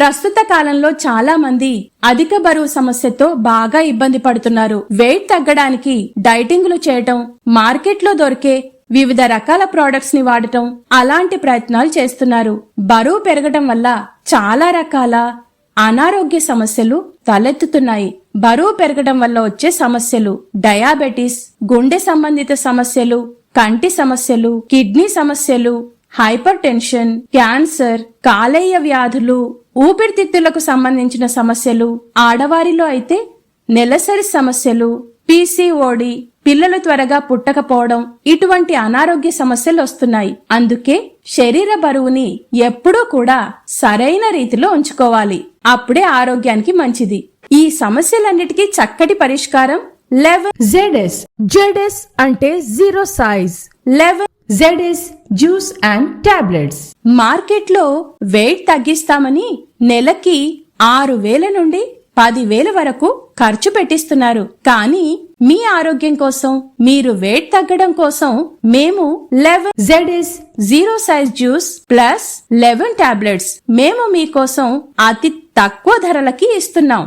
ప్రస్తుత కాలంలో చాలా మంది అధిక బరువు సమస్యతో బాగా ఇబ్బంది పడుతున్నారు. వెయిట్ తగ్గడానికి డైటింగ్లు చేయటం మార్కెట్లో దొరికే వివిధ రకాల ప్రోడక్ట్స్ని వాడటం అలాంటి ప్రయత్నాలు చేస్తున్నారు. బరువు పెరగటం వల్ల చాలా రకాల అనారోగ్య సమస్యలు తలెత్తుతున్నాయి. బరువు పెరగడం వల్ల వచ్చే సమస్యలు డయాబెటిస్ గుండె సంబంధిత సమస్యలు కంటి సమస్యలు కిడ్నీ సమస్యలు హైపర్ టెన్షన్ క్యాన్సర్ కాలేయ వ్యాధులు ఊపిరితిత్తులకు సంబంధించిన సమస్యలు ఆడవారిలో అయితే నెలసరి సమస్యలు పీసీఓడి పిల్లలు త్వరగా పుట్టకపోవడం ఇటువంటి అనారోగ్య సమస్యలు వస్తున్నాయి. అందుకే శరీర బరువుని ఎప్పుడూ కూడా సరైన రీతిలో ఉంచుకోవాలి. అప్పుడే ఆరోగ్యానికి మంచిది. ఈ సమస్యలన్నిటికీ చక్కటి పరిష్కారం eleven Z S Z S అంటే zero size. Eleven Z S juice and tablets మార్కెట్లో వెయిట్ తగ్గిస్తామని నెలకి ఆరు వేల నుండి పదివేల వరకు ఖర్చు పెట్టిస్తున్నారు. కానీ మీ ఆరోగ్యం కోసం మీరు వెయిట్ తగ్గడం కోసం మేము eleven Z S zero size juice plus eleven tablets మేము మీకోసం అతి తక్కువ ధరలకి ఇస్తున్నాం.